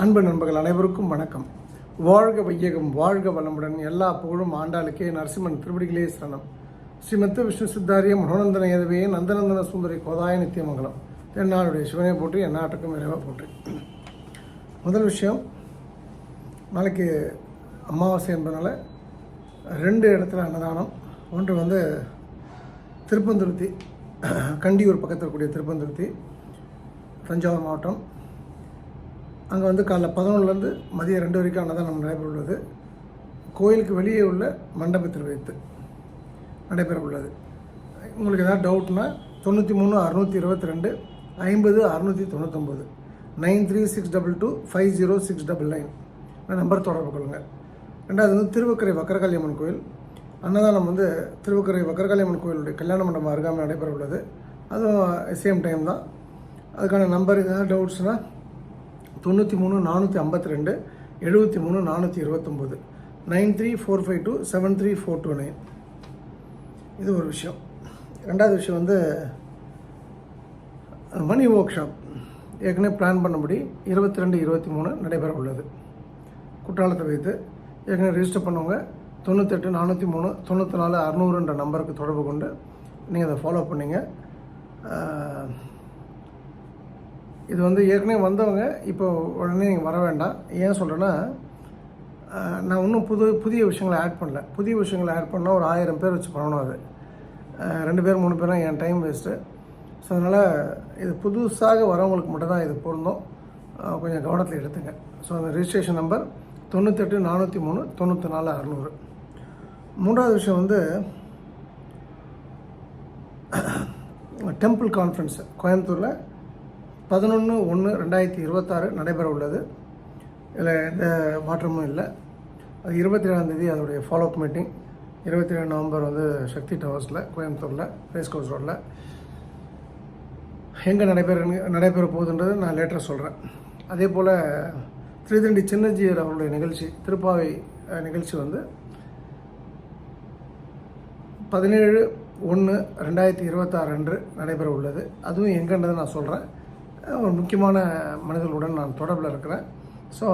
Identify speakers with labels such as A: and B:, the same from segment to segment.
A: அன்பு நண்பர்கள் அனைவருக்கும் வணக்கம். வாழ்க வையகம் வாழ்க வளமுடன் எல்லா புகழும் ஆண்டாளுக்கே நரசிம்மன் திருவடிகளே சரணம். ஸ்ரீமத்து விஷ்ணு சித்தாரிய மனோநந்தன ஏதவே நந்தநந்தன சுந்தரி கோதாய நித்தியமங்கலம். தென்னாளுடைய சிவனை போற்றி எந்நாட்டுக்கும் விரைவாக போற்றி. முதல் விஷயம் நாளைக்கு அமாவாசை என்பதனால ரெண்டு இடத்துல அன்னதானம். ஒன்று வந்து திருப்பந்துருத்தி கண்டியூர் பக்கத்தில் இருக்கக்கூடிய திருப்பந்துருத்தி தஞ்சாவூர் மாவட்டம். அங்கே வந்து காலைல பதினொன்றுலேருந்து மதியம் ரெண்டு வரைக்கும் அன்னதானம் நடைபெற உள்ளது கோயிலுக்கு வெளியே உள்ள மண்டபத்தில் வைத்து நடைபெற உள்ளது உங்களுக்கு எதாவது டவுட்னா தொண்ணூற்றி மூணு அறுநூற்றி இருபத்தி ரெண்டு ஐம்பது அறுநூற்றி தொண்ணூத்தொம்பது nine three six double two five zero six double nine. Number தொடர்பு கொள்ளுங்கள் ரெண்டாவது வந்து திருவக்கரை வக்கரகாளியம்மன் கோயில். அன்னதானம் வந்து திருவக்கரை வக்கரகாளியம்மன் கோயிலுடைய கல்யாண மண்டபம் அருகாமல் நடைபெற உள்ளது அதுவும் சேம் டைம் தான். அதுக்கான நம்பர் ஏதாவது டவுட்ஸ்னால் தொண்ணூற்றி மூணு நானூற்றி ஐம்பத்தி ரெண்டு எழுபத்தி மூணு நானூற்றி இருபத்தொம்போது. Nine three four five two seven three four two nine. இது ஒரு விஷயம். ரெண்டாவது விஷயம் வந்து மணி ஒர்க் ஷாப் ஏற்கனவே பிளான் பண்ணபடி இருபத்தி ரெண்டு இருபத்தி மூணு நடைபெற உள்ளது. குற்றாலத்தை வைத்து ஏற்கனவே ரிஜிஸ்டர் பண்ணவங்க தொண்ணூத்தெட்டு நானூற்றி மூணு தொண்ணூற்றி நாலு அறநூறுன்ற நம்பருக்கு தொடர்பு கொண்டு நீங்கள் அதை ஃபாலோ பண்ணிங்க. இது வந்து ஏற்கனவே வந்தவங்க இப்போ உடனே நீங்கள் வர வேண்டாம். ஏன் சொல்கிறேன்னா நான் இன்னும் புது புதிய விஷயங்களை ஆட் பண்ணல. புதிய விஷயங்களை ஆட் பண்ணால் ஒரு ஆயிரம் பேர் வச்சு பண்ணணும் அது. ரெண்டு பேர் மூணு பேரும் என் டைம் வேஸ்ட்டு ஸோ அதனால் இது புதுசாக வரவங்களுக்கு மட்டும்தான் இது பொருந்தும். கொஞ்சம் கவனத்தில் எடுத்துங்க. ஸோ அந்த ரிஜிஸ்ட்ரேஷன் நம்பர் தொண்ணூத்தெட்டு நானூற்றி மூணு தொண்ணூற்றி நாலு அறநூறு. மூன்றாவது விஷயம் வந்து டெம்பிள் கான்ஃபரன்ஸு கோயம்புத்தூரில் பதினொன்று ஒன்று ரெண்டாயிரத்தி இருபத்தாறு நடைபெற உள்ளது இதில் எந்த மாற்றமும் இல்லை. அது இருபத்தி ஏழாந்தேதி அதோடைய ஃபாலோஅப் மீட்டிங் இருபத்தி ஏழு நவம்பர் வந்து சக்தி டவர்ஸில் கோயம்புத்தூரில் ரேஸ் கோர்ஸ் ரோட்டில் எங்கே நடைபெற நடைபெற போகுதுன்றது நான் லேட்டராக சொல்கிறேன் அதே போல் திருதண்டி சின்னஜியர் அவருடைய நிகழ்ச்சி திருப்பாவை நிகழ்ச்சி வந்து பதினேழு ஒன்று ரெண்டாயிரத்தி இருபத்தாறு அன்று நடைபெற உள்ளது அதுவும் எங்கன்றதை நான் சொல்கிறேன் ஒரு முக்கியமான மனிதர்களுடன் நான் தொடர்பில் இருக்கிறேன். ஸோ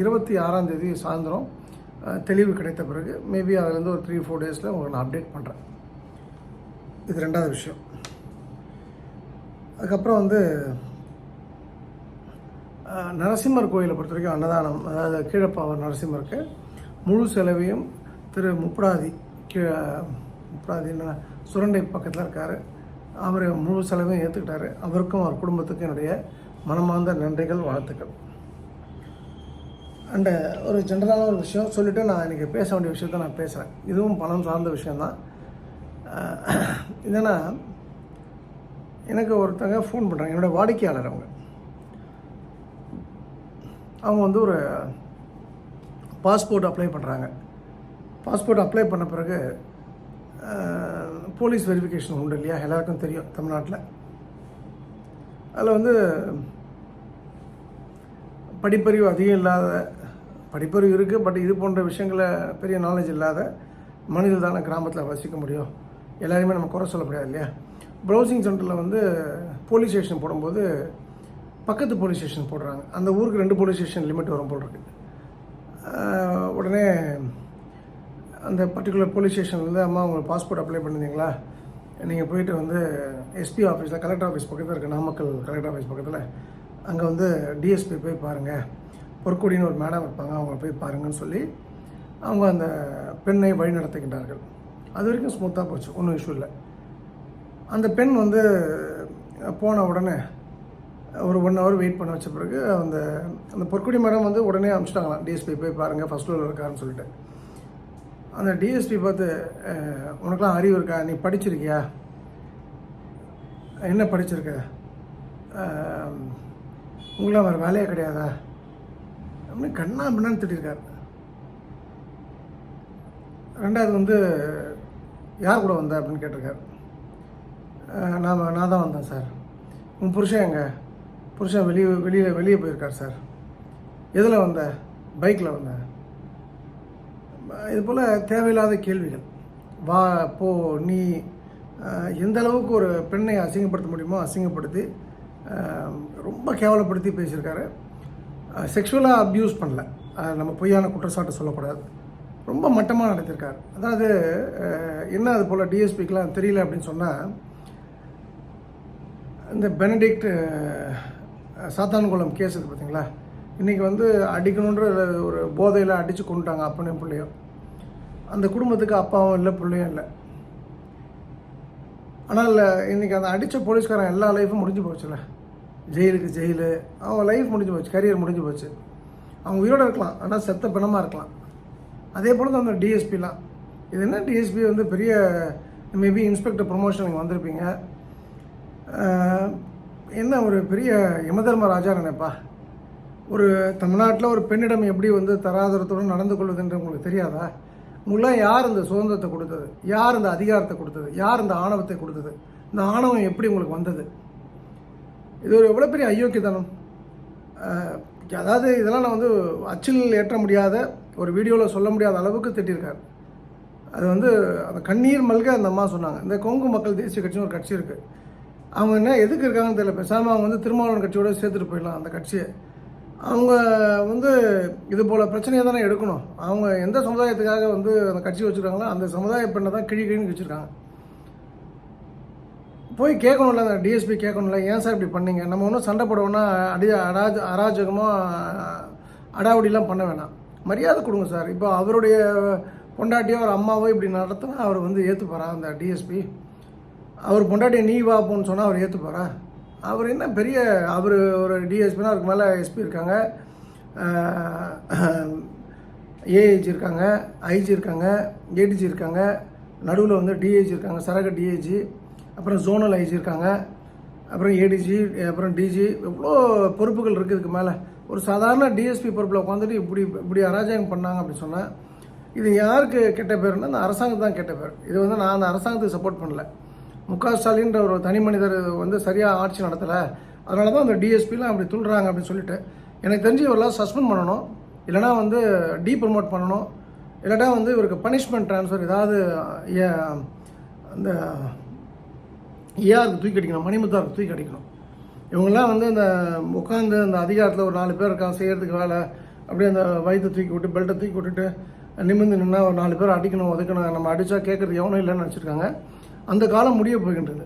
A: இருபத்தி ஆறாம் தேதி சாயந்தரம் தெளிவு கிடைத்த பிறகு மேபி அதுலேருந்து ஒரு த்ரீ ஃபோர் டேஸில் உங்களுக்கு நான் அப்டேட் பண்ணுறேன் இது ரெண்டாவது விஷயம். அதுக்கப்புறம் வந்து நரசிம்மர் கோயிலை பொறுத்த வரைக்கும் அன்னதானம் அதாவது கீழப்பாவர் நரசிம்மருக்கு முழு செலவையும் திரு முப்படாதி கீழே முப்படாதி என்ன சுரண்டை பக்கத்தில் இருக்கார். அவர் முழு செலவையும் ஏற்றுக்கிட்டாரு அவருக்கும் அவர் குடும்பத்துக்கும் என்னுடைய மனமார்ந்த நன்றிகள் வாழ்த்துக்கள். அண்டு ஒரு ஜென்ரலான ஒரு விஷயம் சொல்லிவிட்டு நான் இன்றைக்கி பேச வேண்டிய விஷயத்த நான் பேசுகிறேன் இதுவும் பணம் சார்ந்த விஷயந்தான் என்னென்னா எனக்கு ஒருத்தங்க ஃபோன் பண்ணுறாங்க என்னோட வாடிக்கையாளர் அவங்க. அவங்க வந்து ஒரு பாஸ்போர்ட் அப்ளை பண்ணுறாங்க பாஸ்போர்ட் அப்ளை பண்ண பிறகு போலீஸ் வெரிஃபிகேஷன் உண்டு இல்லையா? எல்லாருக்கும் தெரியும் தமிழ்நாட்டில். அதில் வந்து படிப்பறிவு அதிகம் இல்லாத படிப்பறிவு இருக்குது பட் இது போன்ற விஷயங்களை பெரிய நாலேஜ் இல்லாத மனிதர் தானே கிராமத்தில் வசிக்க முடியும். எல்லாரையுமே நம்ம குறை சொல்ல முடியாது இல்லையா? ப்ரௌசிங் சென்டரில் வந்து போலீஸ் ஸ்டேஷன் போடும்போது பக்கத்து போலீஸ் ஸ்டேஷன் போடுறாங்க. அந்த ஊருக்கு ரெண்டு போலீஸ் ஸ்டேஷன் லிமிட் வரும் போல் இருக்குது உடனே அந்த பர்டிகுலர் போலீஸ் ஸ்டேஷன்லேருந்து அம்மா உங்களுக்கு பாஸ்போர்ட் அப்ளை பண்ணியிருந்தீங்களா நீங்கள் போயிட்டு வந்து எஸ்பி ஆஃபீஸில் கலெக்டர் ஆஃபீஸ் பக்கத்தில் இருக்குது நாமக்கல் கலெக்டர் ஆஃபீஸ் பக்கத்தில் அங்கே வந்து டிஎஸ்பி போய் பாருங்கள் பொற்கொடின்னு ஒரு மேடம் இருப்பாங்க அவங்க போய் பாருங்கன்னு சொல்லி அவங்க அந்த பெண்ணை வழி நடத்துகின்றார்கள். அது வரைக்கும் ஸ்மூத்தாக போச்சு ஒன்றும் இஷ்யூ இல்லை. அந்த பெண் வந்து போன உடனே ஒரு ஒன் ஹவர் வெயிட் பண்ண வச்ச பிறகு அந்த அந்த பொற்குடி மேடம் வந்து உடனே அனுப்பிச்சிட்டாங்களாம். டிஎஸ்பி போய் பாருங்கள் ஃபஸ்ட் ஃப்ளோரில் இருக்காருன்னு சொல்லிட்டு. அந்த டிஎஸ்பி பார்த்து உனக்கெலாம் அறிவு இருக்கா? நீ படிச்சிருக்கியா? என்ன படிச்சிருக்க? உங்களாம் வேறு வேலையே கிடையாதா? அப்படின்னு கண்ணா பின்னான்னு திட்டிருக்கார். ரெண்டாவது வந்து யார் கூட வந்த? அப்படின்னு கேட்டிருக்காரு. அஹ், நான் நான் தான் வந்தேன் சார். உன் புருஷன் எங்க? புருஷன் வெளியே வெளியே வெளியே போயிருக்கார் சார். எதில் வந்த? பைக்கில் வந்தேன். இது போல் தேவையில்லாத கேள்விகள். வா போ நீ எந்த அளவுக்கு ஒரு பெண்ணை அசிங்கப்படுத்த முடியுமோ அசிங்கப்படுத்தி ரொம்ப கேவலப்படுத்தி பேசியிருக்காரு. செக்ஷுவலாக அப்யூஸ் பண்ணல. அதை நம்ம பொய்யான குற்றச்சாட்டு சொல்லக்கூடாது. ரொம்ப மட்டமாக நடத்திருக்காரு அதாவது என்ன அது போல் டிஎஸ்பிக்கெலாம் தெரியல அப்படின்னு சொன்னால் இந்த பெனடிக்ட் சாத்தான்குளம் கேஸ் இருக்குது பார்த்தீங்களா இன்றைக்கி வந்து அடிக்கணுன்ற ஒரு போதையில் அடித்து கொண்டுட்டாங்க அப்பனையும் பிள்ளையும். அந்த குடும்பத்துக்கு அப்பாவும் இல்லை பிள்ளையும் இல்லை. ஆனால் இன்றைக்கி அந்த அடித்த போலீஸ்காரன் எல்லா லைஃப்பும் முடிஞ்சு போச்சுல்ல. ஜெயிலுக்கு ஜெயிலு. அவன் லைஃப் முடிஞ்சு போச்சு கரியர் முடிஞ்சு போச்சு. அவங்க உயிரோட இருக்கலாம் ஆனால் செத்த பிணமாக இருக்கலாம். அதே போல் தான் அந்த டிஎஸ்பிலாம் இது என்ன டிஎஸ்பி வந்து பெரிய மேபி இன்ஸ்பெக்டர் ப்ரொமோஷன் நீங்கள் வந்திருப்பீங்க. என்ன ஒரு பெரிய யமதர்ம ராஜா நினைப்பா? ஒரு தமிழ்நாட்டில் ஒரு பெண்ணிடம் எப்படி வந்து தராதரத்துடன் நடந்து கொள்வதுன்ற உங்களுக்கு தெரியாதா? உங்களுக்குலாம் யார் இந்த சுதந்திரத்தை கொடுத்தது? யார் இந்த அதிகாரத்தை கொடுத்தது? யார் இந்த ஆணவத்தை கொடுத்தது? இந்த ஆணவம் எப்படி உங்களுக்கு வந்தது? இது ஒரு எவ்வளோ பெரிய அயோக்கியத்தனம். அதாவது இதெல்லாம் நான் வந்து அச்சில் ஏற்ற முடியாத ஒரு வீடியோவில் சொல்ல முடியாத அளவுக்கு திட்டிருக்காரு. அது வந்து அந்த கண்ணீர் மல்க அந்த அம்மா சொன்னாங்க. இந்த கொங்கு மக்கள் தேசிய கட்சின்னு ஒரு கட்சி இருக்குது அவங்க என்ன எதுக்கு இருக்காங்கன்னு தெரியல. பேசாமல் அவங்க வந்து திருமாவளவன் கட்சியோட சேர்த்துட்டு போயிடலாம் அந்த கட்சியை. அவங்க வந்து இது போல் பிரச்சனையை தானே எடுக்கணும். அவங்க எந்த சமுதாயத்துக்காக வந்து அந்த கட்சி வச்சுருக்காங்களோ அந்த சமுதாய பெண்ணை தான் கிழி கிழின்னு வச்சுருக்காங்க போய் கேட்கணும்ல அந்த டிஎஸ்பி கேட்கணும்ல ஏன் சார் இப்படி பண்ணீங்க? நம்ம ஒன்றும் சண்டை போடுவோம்னா அடி அராஜ அராஜகமாக அடாவடிலாம் பண்ண வேணாம். மரியாதை கொடுங்க சார். இப்போ அவருடைய பொண்டாட்டியோ அவர் அம்மாவோ இப்படி நடத்தினா அவர் வந்து ஏற்றுப்பாரா அந்த டிஎஸ்பி அவர் பொண்டாட்டியை நீ வா போன்னு சொன்னால் அவர் ஏற்றுப்பாரா அவர் என்ன பெரிய அவர் ஒரு டிஎஸ்பினா அவருக்கு மேலே எஸ்பி இருக்காங்க. ஏஐஜி இருக்காங்க ஐஜி இருக்காங்க ஏடிஜி இருக்காங்க நடுவில் வந்து டிஐஜி இருக்காங்க சரக டிஐஜி அப்புறம் ஜோனல் ஐஜி இருக்காங்க அப்புறம் ஏடிஜி அப்புறம் டிஜி எவ்வளோ பொறுப்புகள் இருக்குது இதுக்கு மேலே. ஒரு சாதாரண டிஎஸ்பி பொறுப்பில் உட்காந்துட்டு இப்படி இப்படி அராஜகம் பண்ணாங்க அப்படின்னு சொன்னால் இது யாருக்கு கெட்ட பேருன்னா அந்த அரசாங்கம் தான் கெட்ட பேர். இது வந்து நான் அந்த அரசாங்கத்துக்கு சப்போர்ட் பண்ணல. முக ஸ்டாலின்ற ஒரு தனி மனிதர் வந்து சரியாக ஆட்சி நடத்தலை. அதனால தான் அந்த டிஎஸ்பிலாம் அப்படி துள்ளுறாங்க அப்படின்னு சொல்லிட்டு. எனக்கு தெரிஞ்சு இவரெல்லாம் சஸ்பெண்ட் பண்ணணும். இல்லைனா வந்து டீ ப்ரமோட் பண்ணணும். இல்லாட்டா வந்து இவருக்கு பனிஷ்மெண்ட் ட்ரான்ஸ்ஃபர் ஏதாவது ஏ, அந்த ஏஆருக்கு தூக்கி அடிக்கணும். மணிமுத்தாருக்கு தூக்கி அடிக்கணும். இவங்கெல்லாம் வந்து இந்த உட்காந்து அந்த அதிகாரத்தில் ஒரு நாலு பேர் இருக்காங்க செய்கிறதுக்கு வேலை. அப்படியே அந்த வயிற்று தூக்கி விட்டு பெல்ட்டை தூக்கி விட்டுட்டு நிமிர்ந்து நின்னா ஒரு நாலு பேர் அடிக்கணும் ஒதுக்கணும். நம்ம அடித்தா கேட்குறது எவனும் இல்லைன்னு நினச்சிருக்காங்க. அந்த காலம் முடிய போகின்றது.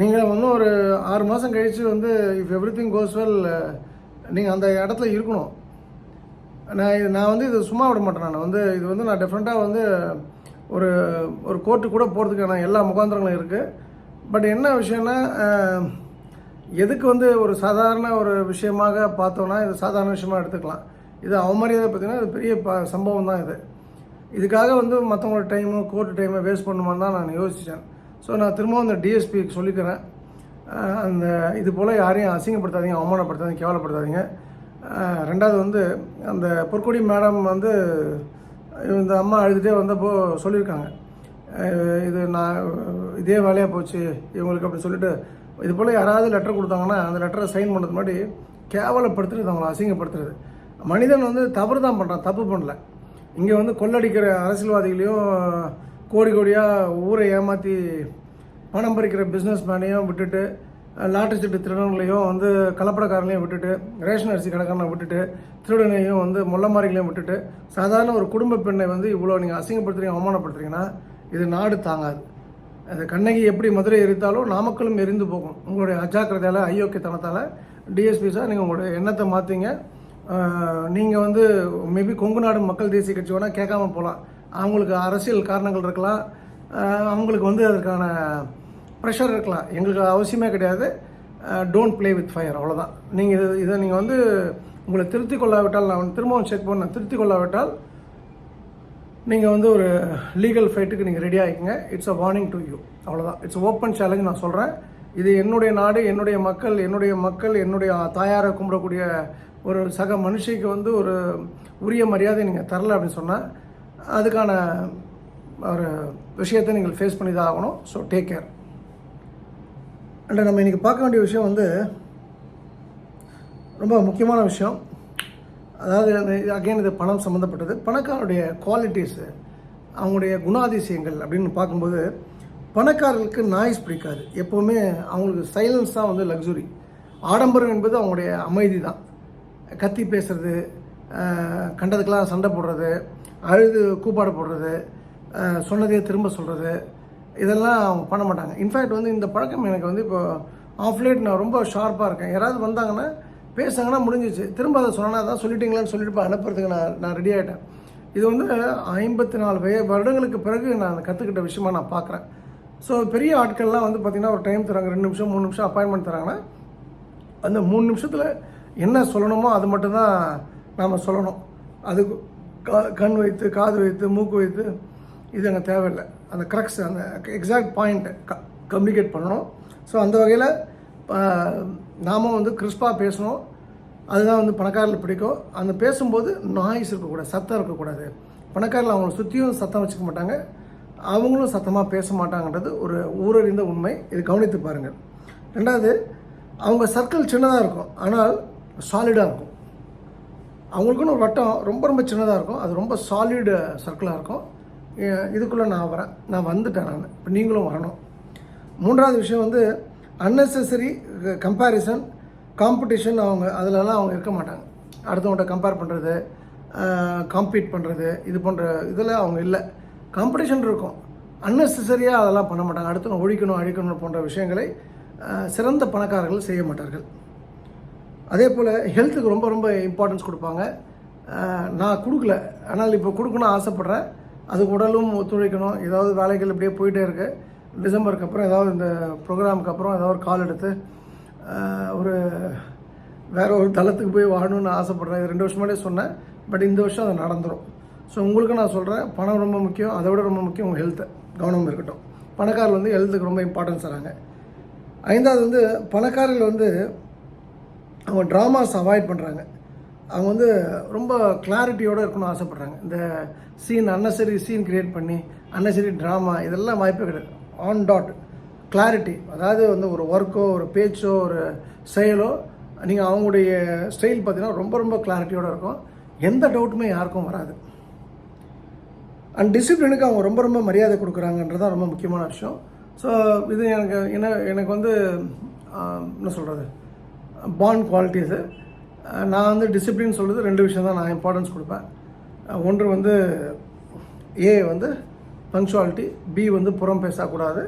A: நீங்கள் வந்து ஒரு ஆறு மாதம் கழித்து வந்து if everything goes well நீங்கள் அந்த இடத்துல இருக்கணும். நான் இது நான் வந்து இது சும்மா விட மாட்டேன் நான். வந்து இது வந்து நான் டிஃப்ரெண்ட்டாக வந்து ஒரு ஒரு கோர்ட்டு கூட போகிறதுக்கான எல்லா முகாந்திரங்களும் இருக்குது பட் என்ன விஷயம்னா எதுக்கு வந்து ஒரு சாதாரண ஒரு விஷயமாக பார்த்தோன்னா இது சாதாரண விஷயமா எடுத்துக்கலாம். இது அவமரியாதை பார்த்தீங்கன்னா இது பெரிய ப சம்பவம் தான் இது. இதுக்காக வந்து மற்றவங்களோட டைமு கோர்ட்டு டைமை வேஸ்ட் பண்ணுமான்னு தான் நான் யோசித்தேன் ஸோ நான் திரும்பவும் அந்த டிஎஸ்பிக்கு சொல்லிக்கிறேன். அந்த இது போல் யாரையும் அசிங்கப்படுத்தாதீங்க அவமானப்படுத்தாதீங்க கேவலப்படுத்தாதீங்க. ரெண்டாவது வந்து அந்த பொற்கொடி மேடம் வந்து இந்த அம்மா அழுதுகிட்டே வந்தப்போ சொல்லியிருக்காங்க. இது நான் இதே வேலையாக போச்சு இவங்களுக்கு அப்படி சொல்லிட்டு. இது போல் யாராவது லெட்டர் கொடுத்தாங்கன்னா அந்த லெட்டரை சைன் பண்ணுறது முன்னாடி கேவலப்படுத்துறது அவங்கள அசிங்கப்படுத்துறது. மனிதன் வந்து தவறு தான் பண்ணுறான் தப்பு பண்ணல. இங்கே வந்து கொள்ளடிக்கிற அரசியல்வாதிகளையும் கோடி கோடியாக ஊரை ஏமாற்றி பணம் பறிக்கிற பிஸ்னஸ் மேனையும் விட்டுட்டு லாட்டரி சீட்டு திருடன்களையும் வந்து கலப்படக்காரனையும் விட்டுட்டு ரேஷன் அரிசி கடைக்காரனை விட்டுட்டு திருடனையும் வந்து முள்ளமாரிகளையும் விட்டுட்டு சாதாரண ஒரு குடும்ப பெண்ணை வந்து இவ்வளோ நீங்கள் அசிங்கப்படுத்துறீங்க அவமானப்படுத்துறீங்கன்னா இது நாடு தாங்காது. அந்த கண்ணகி எப்படி மதுரை எரித்தாலும் நாமக்கலும் எரிந்து போகும். உங்களுடைய அஜாக்கிரதையால் அயோக்கியத்தனத்தால் டிஎஸ்பி சார் நீங்கள் உங்களுடைய எண்ணத்தை மாற்றிங்க நீங்கள் வந்து மேபி கொங்கு நாடு மக்கள் தேசிய கட்சி வேணால் கேட்காம போகலாம் அவங்களுக்கு அரசியல் காரணங்கள் இருக்கலாம். அவங்களுக்கு வந்து அதற்கான ப்ரெஷர் இருக்கலாம். எங்களுக்கு அவசியமே கிடையாது. டோன்ட் ப்ளே வித் ஃபயர் அவ்வளோதான் நீங்கள் இது இதை நீங்கள் வந்து உங்களை திருத்திக் கொள்ளாவிட்டால் நான் வந்து திரும்பவும் செக் பண்ணேன் திருத்திக் கொள்ளாவிட்டால் நீங்கள் வந்து ஒரு லீகல் ஃபைட்டுக்கு நீங்கள் ready ஆகிக்கங்க it's a warning to you அவ்வளோதான் இட்ஸ் ஓப்பன் சேலஞ்ச் நான் சொல்கிறேன் இது என்னுடைய நாடு என்னுடைய மக்கள் என்னுடைய மக்கள் என்னுடைய தாயாரை கும்பிடக்கூடிய ஒரு சக மனுஷிக்கு வந்து ஒரு உரிய மரியாதை நீங்கள் தரல அப்படின்னு சொன்னால் அதுக்கான ஒரு விஷயத்தை நீங்கள் ஃபேஸ் பண்ணி தான் ஆகணும். ஸோ டேக் கேர் அண்ட் நம்ம இன்றைக்கி பார்க்க வேண்டிய விஷயம் வந்து ரொம்ப முக்கியமான விஷயம். அதாவது அகைன் இது பணம் சம்மந்தப்பட்டது பணக்காரருடைய குவாலிட்டிஸு அவங்களுடைய குணாதிசயங்கள் அப்படின்னு பார்க்கும்போது பணக்காரர்களுக்கு நாய்ஸ் பிடிக்காது. எப்போவுமே அவங்களுக்கு சைலன்ஸ் தான் வந்து லக்ஸுரி ஆடம்பரம் என்பது அவங்களுடைய அமைதி தான். கத்தி பேசுறது கண்டதுக்கெல்லாம் சண்டை போடுறது அழுது கூப்பாடு போடுறது சொன்னதையே திரும்ப சொல்கிறது இதெல்லாம் அவங்க பண்ண மாட்டாங்க. இன்ஃபேக்ட் வந்து இந்த பழக்கம் எனக்கு வந்து இப்போ ஆஃப் லேட் நான் ரொம்ப ஷார்ப்பாக இருக்கேன். யாராவது வந்தாங்கன்னா பேசுனாங்கன்னா முடிஞ்சிச்சு. திரும்ப அதை சொன்னால் தான் சொல்லிட்டீங்களான்னு சொல்லிட்டு இப்போ அனுப்புறதுக்கு நான் நான் ரெடி ஆகிட்டேன் இது வந்து ஐம்பத்தி நாலு வய வருடங்களுக்கு பிறகு நான் கற்றுக்கிட்ட விஷயமா நான் பார்க்குறேன் ஸோ பெரிய ஆட்கள்லாம் வந்து பார்த்திங்கன்னா ஒரு டைம் தராங்க ரெண்டு நிமிஷம் மூணு நிமிஷம் அப்பாயின்மெண்ட் தராங்கன்னா அந்த மூணு நிமிஷத்தில் என்ன சொல்லணுமோ அது மட்டும்தான் நாம் சொல்லணும். அதுக்கு க- கண் வைத்து காது வைத்து மூக்கு வைத்து இது அங்கே தேவையில்லை. அந்த க்ரக்ஸ் அந்த எக்ஸாக்ட் பாயிண்ட் க கம்யூனிகேட் பண்ணணும். ஸோ அந்த வகையில் நாமும் வந்து கிறிஸ்பாக பேசணும். அதுதான் வந்து பணக்காரில் பிடிக்கும். அந்த பேசும்போது நாய்ஸ் இருக்கக்கூடாது சத்தம் இருக்கக்கூடாது. பணக்காரில் அவங்கள சுற்றியும் சத்தம் வச்சுக்க மாட்டாங்க. அவங்களும் சத்தமாக பேச மாட்டாங்கன்றது ஒரு ஊரறிந்த உண்மை. இது கவனித்து பாருங்கள். ரெண்டாவது அவங்க சர்க்கிள் சின்னதாக இருக்கும். ஆனால் சாலிடாக இருக்கும். அவங்களுக்குன்னு ஒரு வட்டம் ரொம்ப ரொம்ப சின்னதாக இருக்கும். அது ரொம்ப சாலிடு சர்க்கிளாக இருக்கும். இதுக்குள்ளே நான் வரேன். நான் வந்துட்டேன் நான். இப்போ நீங்களும் வரணும். மூன்றாவது விஷயம் வந்து அன்னெசரி கம்பேரிசன் காம்படிஷன் அவங்க அதிலலாம் அவங்க இருக்க மாட்டாங்க. அடுத்தவங்கள்ட்ட கம்பேர் பண்ணுறது காம்பீட் பண்ணுறது இது போன்ற இதில் அவங்க இல்லை. காம்படிஷன் இருக்கும். அன்னெசரியாக அதெல்லாம் பண்ண மாட்டாங்க. அடுத்தவங்க ஒழிக்கணும் அழிக்கணும் போன்ற விஷயங்களை சிறந்த பணக்காரர்கள் செய்ய மாட்டார்கள். அதே போல் ஹெல்த்துக்கு ரொம்ப ரொம்ப இம்பார்ட்டன்ஸ் கொடுப்பாங்க. நான் கொடுக்கல. ஆனால் இப்போ கொடுக்கணும்னு ஆசைப்பட்றேன். அதுக்கு உடலும் ஒத்துழைக்கணும். ஏதாவது வேலைகள் இப்படியே போயிட்டே இருக்குது டிசம்பருக்கு அப்புறம் ஏதாவது இந்த ப்ரோக்ராமுக்கு அப்புறம் ஏதாவது ஒரு கால் எடுத்து ஒரு வேற ஒரு தளத்துக்கு போய் வாழணும்னு ஆசைப்பட்றேன். இது ரெண்டு வருஷமாடே சொன்னேன். பட் இந்த வருஷம் அது நடந்துடும் ஸோ உங்களுக்கு நான் சொல்கிறேன் பணம் ரொம்ப முக்கியம். அதை விட ரொம்ப முக்கியம் உங்கள் ஹெல்த்து கவனம் இருக்கட்டும். பணக்காரர்கள் வந்து ஹெல்த்துக்கு ரொம்ப இம்பார்ட்டன்ஸ் தராங்க. ஐந்தாவது வந்து பணக்காரர்கள் வந்து அவங்க ட்ராமாஸ் அவாய்ட் பண்ணுறாங்க அவங்க வந்து ரொம்ப கிளாரிட்டியோடு இருக்கணும்னு ஆசைப்பட்றாங்க. இந்த சீன் அன்னசரி சீன் க்ரியேட் பண்ணி அன்னசரி ட்ராமா இதெல்லாம் வாய்ப்பே கிடையாது. ஆன் டாட் கிளாரிட்டி அதாவது வந்து ஒரு ஒர்க்கோ ஒரு பேச்சோ ஒரு செயலோ நீங்கள் அவங்களுடைய ஸ்டைல் பார்த்தீங்கன்னா ரொம்ப ரொம்ப கிளாரிட்டியோடு இருக்கும். எந்த டவுட்டுமே யாருக்கும் வராது. அண்ட் டிசிப்ளினுக்கு அவங்க ரொம்ப ரொம்ப மரியாதை கொடுக்குறாங்கன்றது தான் ரொம்ப முக்கியமான விஷயம். ஸோ இது எனக்கு என்ன எனக்கு வந்து என்ன சொல்கிறது பாண்ட் குவாலிட்டிஸு நான் வந்து டிசிப்ளின் சொல்கிறது ரெண்டு விஷயம் தான் நான் இம்பார்ட்டன்ஸ் கொடுப்பேன். ஒன்று வந்து ஏ வந்து பங்க்சுவாலிட்டி பி வந்து புறம் பேசக்கூடாது.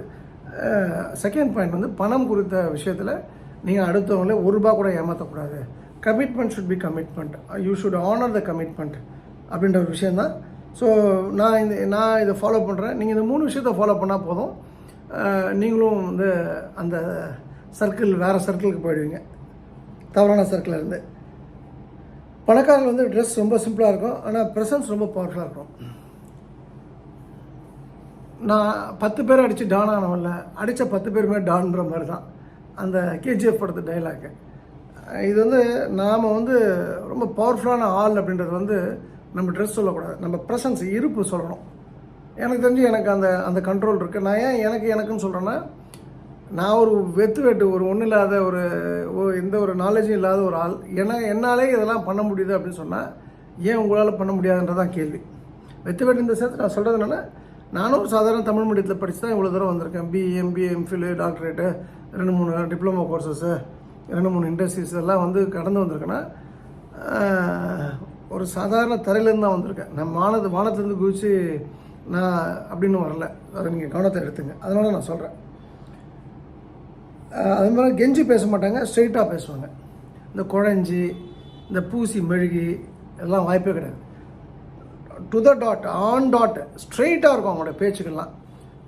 A: செகண்ட் பாயிண்ட் வந்து பணம் குறித்த விஷயத்தில் நீங்கள் அடுத்தவங்களே ஒரு ரூபா கூட ஏமாற்றக்கூடாது commitment should be commitment you should honour the commitment அப்படின்ற ஒரு விஷயந்தான் ஸோ நான் இந்த நான் இதை ஃபாலோ பண்ணுறேன் நீங்கள் இந்த மூணு விஷயத்தை ஃபாலோ பண்ணால் போதும். நீங்களும் வந்து அந்த சர்க்கிள் வேறு சர்க்கிளுக்கு போயிடுவீங்க. தவறான சர்க்கிளில் இருந்து. பணக்காரர்கள் வந்து ட்ரெஸ் ரொம்ப சிம்பிளாக இருக்கும். ஆனால் ப்ரெசன்ஸ் ரொம்ப பவர்ஃபுல்லாக இருக்கும். நான் பத்து பேர் அடித்து டான் ஆனவன்ல அடித்த பத்து பேருமே டான்ற மாதிரி தான் அந்த கேஜிஎஃப் படத்து டைலாக்கு இது வந்து நாம் வந்து ரொம்ப பவர்ஃபுல்லான ஆள் அப்படின்றது வந்து நம்ம ட்ரெஸ் சொல்லக்கூடாது. நம்ம ப்ரெசன்ஸ் இருப்பு சொல்லணும். எனக்கு தெரிஞ்சு எனக்கு அந்த அந்த கண்ட்ரோல் இருக்குது நான் ஏன் எனக்கு எனக்குன்னு சொல்கிறேன்னா நான் ஒரு வெத்து வெட்டு ஒரு ஒன்றும் இல்லாத ஒரு எந்த ஒரு நாலேஜும் இல்லாத ஒரு ஆள். ஏன்னா என்னாலே இதெல்லாம் பண்ண முடியுது அப்படின்னு சொன்னால் ஏன் உங்களால் பண்ண முடியாதுன்றதான் கேள்வி. வெத்து வெட்டு இந்த சேர்த்து நான் சொல்கிறது என்னென்னா நானும் ஒரு சாதாரண தமிழ் மீடியத்தில் படித்து தான் இவ்வளோ தூரம் வந்திருக்கேன். பிஇ எம்பிஏ எம்ஃபில் டாக்டரேட்டு ரெண்டு மூணு டிப்ளமோ கோர்சஸ்ஸு ரெண்டு மூணு இண்டஸ்ட்ரீஸ் எல்லாம் வந்து கடந்து வந்திருக்கேன்னா ஒரு சாதாரண தரையிலேருந்து தான் வந்திருக்கேன். நான் மானது வானத்துலேருந்து குதித்து நான் அப்படின்னு வரல. அதை நீங்கள் கவனத்தை எடுத்துங்க. அதனால நான் சொல்கிறேன் அது மாதிரி கெஞ்சி பேச மாட்டாங்க ஸ்ட்ரெயிட்டாக பேசுவாங்க. இந்த குழஞ்சி இந்த பூசி மெழுகி எல்லாம் வாய்ப்பே கிடையாது. To the dot on dot ஸ்ட்ரெயிட்டாக இருக்கும் அவங்களோட பேச்சுக்கெல்லாம்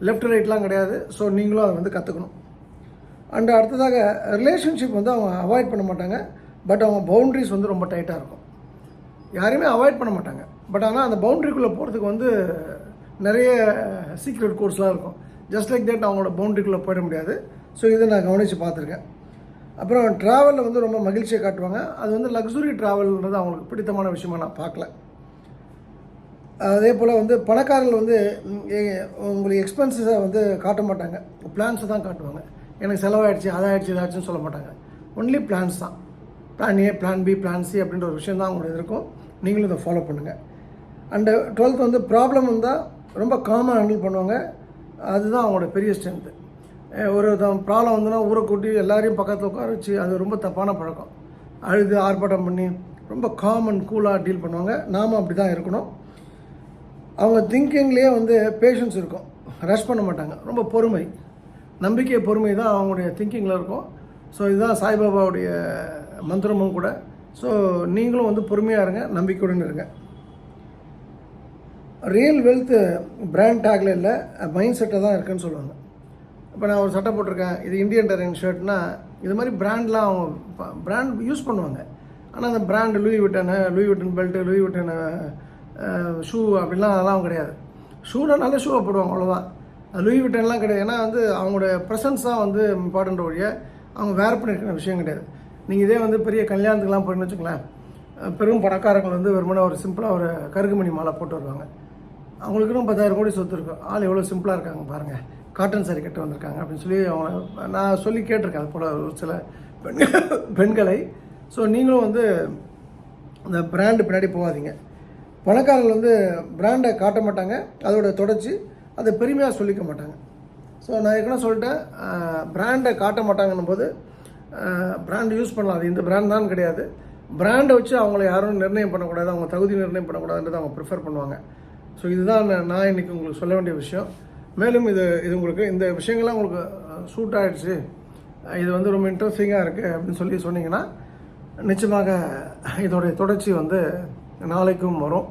A: லெஃப்ட் ரைட்லாம் கிடையாது. ஸோ நீங்களும் அதை வந்து கற்றுக்கணும் அண்ட் அடுத்ததாக ரிலேஷன்ஷிப் வந்து அவங்க அவாய்ட் பண்ண மாட்டாங்க. பட் அவங்க பவுண்ட்ரிஸ் வந்து ரொம்ப டைட்டாக இருக்கும். யாரையுமே அவாய்ட் பண்ண மாட்டாங்க. பட் ஆனால் அந்த பவுண்ட்ரிக்குள்ளே போகிறதுக்கு வந்து நிறைய சீக்ரெட் கோர்ஸ்லாம் இருக்கும். ஜஸ்ட் லைக் தட் அவங்களோட பவுண்ட்ரிக்குள்ளே போயிட முடியாது. ஸோ இதை நான் கவனித்து பார்த்துருக்கேன். அப்புறம் ட்ராவலில் வந்து ரொம்ப மகிழ்ச்சியை காட்டுவாங்க. அது வந்து லக்ஸுரி ட்ராவல்ன்றது அவங்களுக்கு பிடித்தமான விஷயமா நான் பார்க்கல. அதே போல் வந்து பணக்காரர்கள் வந்து ஏ- உங்களுக்கு எக்ஸ்பென்சஸை வந்து காட்ட மாட்டாங்க. பிளான்ஸை தான் காட்டுவாங்க. எனக்கு செலவாயிடுச்சு அதாயிடுச்சு இதாச்சுன்னு சொல்ல மாட்டாங்க. ஒன்லி பிளான்ஸ் தான். Plan A plan B plan C அப்படின்ற ஒரு விஷயம் தான் அவங்களுக்கு இருக்கும். நீங்களும் இதை ஃபாலோ பண்ணுங்கள் அண்டு டுவெல்த் வந்து ப்ராப்ளம் இருந்தால் ரொம்ப காமாக ஹேண்டில் பண்ணுவாங்க. அதுதான் அவங்களோட பெரிய ஸ்ட்ரென்த்து ஒரு ப்ராப்ளம் வந்துன்னா ஊரை கூட்டி எல்லாரையும் பக்கத்தில் உட்கார வச்சு அது ரொம்ப தப்பான பழக்கம். அழுது ஆர்ப்பாட்டம் பண்ணி ரொம்ப காமன் கூலாக டீல் பண்ணுவாங்க. நாம் அப்படி தான் இருக்கணும். அவங்க திங்கிங்லேயே வந்து பேஷன்ஸ் இருக்கும். ரஷ் பண்ண மாட்டாங்க. ரொம்ப பொறுமை. நம்பிக்கை பொறுமை தான் அவங்களுடைய திங்கிங்கில் இருக்கும். ஸோ இதுதான் சாய்பாபாவுடைய மந்திரமும் கூட. ஸோ நீங்களும் வந்து பொறுமையாக இருங்க நம்பிக்கையுடன் இருங்க. ரியல் வெல்த்து பிராண்ட் டேக்கில் இல்லை மைண்ட் செட்டை தான் இருக்குன்னு சொல்லுவாங்க. இப்போ நான் ஒரு சட்டை போட்டிருக்கேன் இது இந்தியன் டெரைன் ஷர்ட்னா இது மாதிரி பிராண்ட்லாம் அவங்க பிராண்ட் யூஸ் பண்ணுவாங்க. ஆனால் அந்த brand Louis விட்டனு Louis Vuitton belt Louis Vuitton shoe அப்படிலாம் அதெல்லாம் கிடையாது. ஷூனா நல்ல ஷூவை போடுவாங்க அவ்வளோதான் அது லூயி விட்டன்லாம் கிடையாது. ஏன்னா வந்து அவங்களோட ப்ரெசன்ஸ் தான் வந்து இம்பார்ட்டண்ட் ஒழிய அவங்க வேர் பண்ணியிருக்கிற விஷயம் கிடையாது. நீங்கள் இதே வந்து பெரிய கல்யாணத்துக்குலாம் போயின்னு வச்சுங்களேன் பெரும் பணக்காரங்கள் வந்து வெறுமனே ஒரு சிம்பிளாக ஒரு கருகுமணி மாலை போட்டு வருவாங்க. அவங்களுக்குன்னு பத்தாயிரம் கோடி சொத்து இருக்கும். ஆள் எவ்வளோ சிம்பிளாக இருக்காங்க பாருங்கள் காட்டன் சாரி கட்டு வந்திருக்காங்க அப்படின்னு சொல்லி அவங்க நான் சொல்லி கேட்டிருக்கேன் அது போல் ஒரு சில பெண்கள் பெண்களை. ஸோ நீங்களும் வந்து அந்த பிராண்டு பின்னாடி போகாதீங்க. பணக்காரர்கள் வந்து பிராண்டை காட்ட மாட்டாங்க அதோட தொடர்ச்சி அதை பெருமையாக சொல்லிக்க மாட்டாங்க. ஸோ நான் ஏற்கனவே சொல்லிட்டேன் பிராண்டை காட்ட மாட்டாங்கன்னும் போது பிராண்டு யூஸ் பண்ணலாம். அது இந்த பிராண்ட் தான் கிடையாது. பிராண்டை வச்சு அவங்கள யாரும் நிர்ணயம் பண்ணக்கூடாது அவங்க தகுதி நிர்ணயம் பண்ணக்கூடாதுன்றது அவங்க ப்ரிஃபர் பண்ணுவாங்க. ஸோ இதுதான் நான் இன்றைக்கி உங்களுக்கு சொல்ல வேண்டிய விஷயம். மேலும் இது இது உங்களுக்கு இந்த விஷயங்கள்லாம் உங்களுக்கு சூட் ஆகிடுச்சு இது வந்து ரொம்ப இன்ட்ரெஸ்டிங்காக இருக்குது அப்படின்னு சொல்லி சொன்னீங்கன்னா நிச்சயமாக இதோடைய தொடர்ச்சி வந்து நாளைக்கும் வரும்.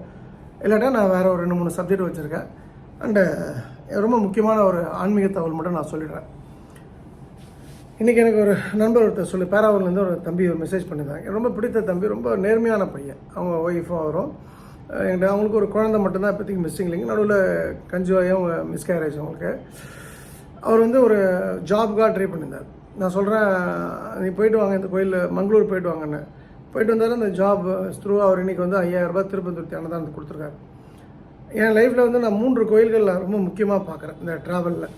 A: இல்லாட்டா நான் வேறு ஒரு ரெண்டு மூணு சப்ஜெக்ட் வச்சுருக்கேன். அண்டு ரொம்ப முக்கியமான ஒரு ஆன்மீக தகவல் மட்டும் நான் சொல்லிடுறேன். இன்றைக்கி எனக்கு ஒரு நண்பர் ஒருத்தர் சொல்லி பேராவூர்லேருந்து ஒரு தம்பி ஒரு மெசேஜ் பண்ணியிருந்தாங்க. ரொம்ப பிடித்த தம்பி ரொம்ப நேர்மையான பையன். அவங்க ஒய்ஃபும் வரும் என்கிட்ட அவங்களுக்கு ஒரு குழந்தை மட்டும்தான் இப்போதைக்கு மிஸ்ஸிங் இல்லைங்க நடுவில் கஞ்சுவாயும் மிஸ்கேரேஜ் அவங்களுக்கு. அவர் வந்து ஒரு ஜாப்காக ட்ரை பண்ணியிருந்தார். நான் சொல்கிறேன் நீ போயிட்டு வாங்க இந்த கோயிலில் மங்களூர் போயிட்டு வாங்கன்னு. போயிட்டு வந்தார் அந்த ஜாப் த்ரூ அவர் இன்றைக்கி வந்து ஐயாயிரம் ரூபாய் திருப்பந்தூர்த்தி அன்னதானத்துக்கு கொடுத்துருக்காரு. என் லைஃப்பில் வந்து நான் மூன்று கோயில்கள் நான் ரொம்ப முக்கியமாக பார்க்குறேன் இந்த ட்ராவலில்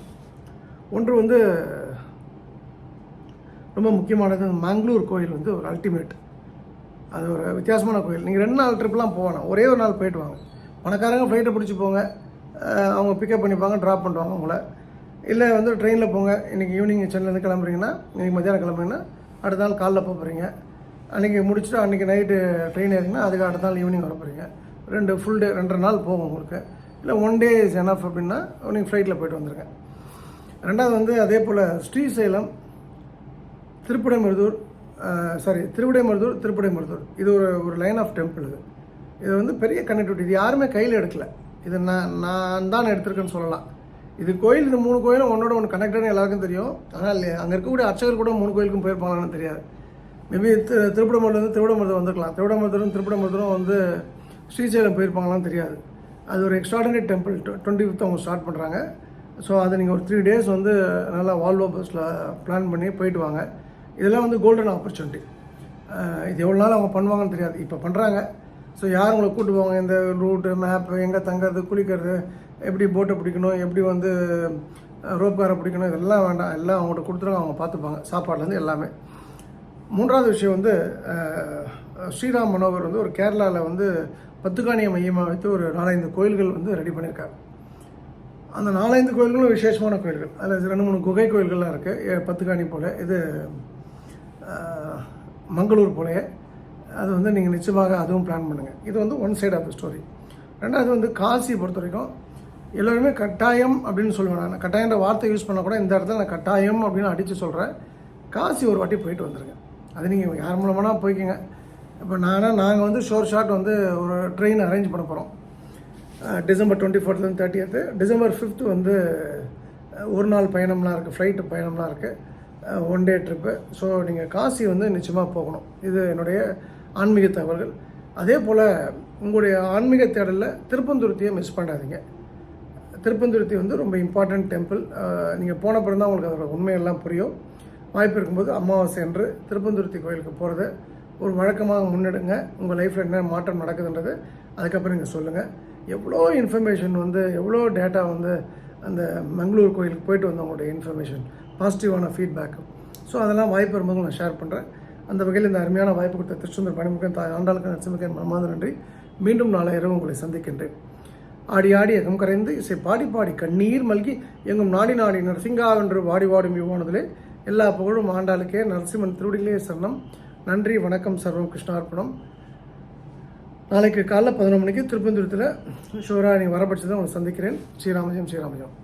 A: ஒன்று வந்து ரொம்ப முக்கியமானது மங்களூர் கோயில் வந்து ஒரு அல்டிமேட் அது ஒரு வித்தியாசமான கோயில். நீங்கள் ரெண்டு நாள் ட்ரிப்லாம் போகணும். ஒரே ஒரு நாள் போயிட்டு வாங்க. பணக்காரங்க ஃப்ளைட்டை பிடிச்சி போங்க. அவங்க பிக்கப் பண்ணிப்பாங்க ட்ராப் பண்ணுவாங்க உங்களை. இல்லை வந்து ட்ரெயினில் போங்க. இன்றைக்கி ஈவினிங் சென்னையிலேருந்து கிளம்புறீங்கன்னா இன்றைக்கி மத்தியானம் கிளம்புறீங்கன்னா அடுத்த நாள் காலைல போக போகிறீங்க அன்றைக்கி முடிச்சுட்டு அன்றைக்கி நைட்டு ட்ரெயின் ஏறிங்கன்னா அதுக்கு அடுத்த நாள் ஈவினிங் வர போகிறீங்க ரெண்டு ஃபுல் டே ரெண்டரை நாள் போகும் உங்களுக்கு. இல்லை ஒன் டே இஸ் எனஃப் அப்படின்னா நீங்கள் ஃப்ளைட்டில் போயிட்டு வந்துருங்க. ரெண்டாவது வந்து அதே போல் ஸ்ரீசைலம் திருப்புடைமருதூர் சாரி திருவிடைமருதூர் திருப்படைமருதூர். இது ஒரு ஒரு லைன் ஆஃப் டெம்பிள் இது. இது வந்து பெரிய கனெக்டிவிட்டி இது யாருமே கையில் எடுக்கல. இது நான் நான் தான் எடுத்திருக்கேன்னு சொல்லலாம். இது கோயில் இந்த மூணு கோயிலும் ஒன்னோட ஒன்று கனெக்டட்னு எல்லாருக்கும் தெரியும். ஆனால் அங்கே இருக்கக்கூடிய அர்ச்சகர் கூட மூணு கோயிலுக்கும் போயிருப்பாங்களான்னு தெரியாது. மேபி திரு திருப்படமருதுலேருந்து திருவிடமருதம் வந்திருக்கலாம். திருவிடமருதரும் திருப்படமருதரும் வந்து ஸ்ரீசைலம் போயிருப்பாங்களான்னு தெரியாது. அது ஒரு எக்ஸ்ட்ராடனரி டெம்பிள் டுவெண்ட்டி ஃபிஃப்த் அவங்க ஸ்டார்ட் பண்ணுறாங்க ஸோ அதை நீங்கள் ஒரு த்ரீ டேஸ் வந்து நல்லா வால்வோ பஸ்ஸில் பிளான் பண்ணி போயிட்டு வாங்க. இதெல்லாம் வந்து கோல்டன் ஆப்பர்ச்சுனிட்டி இது எவ்வளோ நாள் அவங்க பண்ணுவாங்கன்னு தெரியாது. இப்போ பண்ணுறாங்க ஸோ யார் உங்களை கூட்டு போவாங்க? இந்த ரூட்டு மேப்பு எங்கே தங்குறது குளிக்கிறது எப்படி போட்டை பிடிக்கணும் எப்படி வந்து ரோப் காரை பிடிக்கணும் இதெல்லாம் வேண்டாம். எல்லாம் அவங்கள்ட்ட கொடுத்துருவாங்க. அவங்க பார்த்துப்பாங்க. சாப்பாடுலேருந்து எல்லாமே. மூன்றாவது விஷயம் வந்து ஸ்ரீராம் மனோகர் வந்து ஒரு கேரளாவில் வந்து பத்துக்காணியை மையமாக வைத்து ஒரு நாலஞ்சு கோயில்கள் வந்து ரெடி பண்ணியிருக்காரு. அந்த நாலஞ்சு கோயில்களும் விசேஷமான கோயில்கள். அதில் ரெண்டு மூணு குகை கோயில்கள்லாம் இருக்குது பத்துக்காணி போல். இது மங்களூர் போலயே. அது வந்து நீங்கள் நிச்சயமாக அதுவும் பிளான் பண்ணுங்கள் இது வந்து one side of the story ரெண்டாவது வந்து காசி பொறுத்த வரைக்கும் எல்லோருமே கட்டாயம் அப்படின்னு சொல்லுவேன் நான். கட்டாயன்ற வார்த்தை யூஸ் பண்ண கூட இந்த இடத்துல நான் கட்டாயம் அப்படின்னு அடித்து சொல்கிறேன் காசி ஒரு வாட்டி போயிட்டு வந்துருங்க. அது நீங்கள் யார் மூலமானா போய்க்கிங்க. இப்போ நானா நாங்கள் வந்து ஷோர் ஷாட் வந்து ஒரு ட்ரெயின் அரேஞ்ச் பண்ண போகிறோம் டிசம்பர் டுவெண்ட்டி ஃபோர்த்லேருந்து தேர்ட்டியத்து டிசம்பர் ஃபிஃப்த்து வந்து ஒரு நாள் பயணம்லாம் இருக்குது ஃப்ளைட்டு பயணம்லாம் இருக்குது ஒன் டே ட்ரிப்பு ஸோ நீங்கள் காசி வந்து நிச்சயமாக போகணும். இது என்னுடைய ஆன்மீக தகவல்கள். அதே போல் உங்களுடைய ஆன்மீக தேடலில் திருப்பந்துருத்தியை மிஸ் பண்ணாதீங்க. திருப்பந்துருத்தி வந்து ரொம்ப இம்பார்ட்டண்ட் டெம்பிள் நீங்கள் போன பிறகு உங்களுக்கு அதோட உண்மையெல்லாம் புரியும். வாய்ப்பு இருக்கும்போது அமாவாசை என்று திருப்பந்துருத்தி கோயிலுக்கு போகிறத ஒரு வழக்கமாக முன்னெடுங்க. உங்கள் லைஃப்பில் என்ன மாற்றம் நடக்குதுன்றது அதுக்கப்புறம் நீங்கள் சொல்லுங்கள் எவ்வளோ இன்ஃபர்மேஷன் வந்து எவ்வளோ டேட்டா வந்து அந்த மங்களூர் கோயிலுக்கு போயிட்டு வந்தவங்களுடைய இன்ஃபர்மேஷன் பாசிட்டிவான ஃபீட்பேக் ஸோ அதெல்லாம் வாய்ப்பு வரும்போது நான் ஷேர் பண்ணுறேன் அந்த வகையில் இந்த அருமையான வாய்ப்பு கொடுத்த திருச்செந்தூர் பணிமுகன் தாய் ஆண்டாளுக்கு நரசிம்மகன் மனமாத நன்றி. மீண்டும் நாளை இரவு உங்களை சந்திக்கின்றேன். ஆடி ஆடி அகம் கரைந்து இசை பாடி பாடி கண்ணீர் மல்கி எங்கும் நாடி நாடி நரசிங்காவென்று வாடி வாடும் யுவானதிலே எல்லா புகழும் ஆண்டாளுக்கே நரசிம்மன் திருவடிகளே சரணம். நன்றி வணக்கம் சர்வம் கிருஷ்ணார்ப்பணம். நாளைக்கு காலைல பதினொன்று மணிக்கு திருப்பந்தூரத்தில் ஷோரா நீ வரப்பட்சத்தை உங்களை சந்திக்கிறேன். ஸ்ரீராமஜம் ஸ்ரீராமஜம்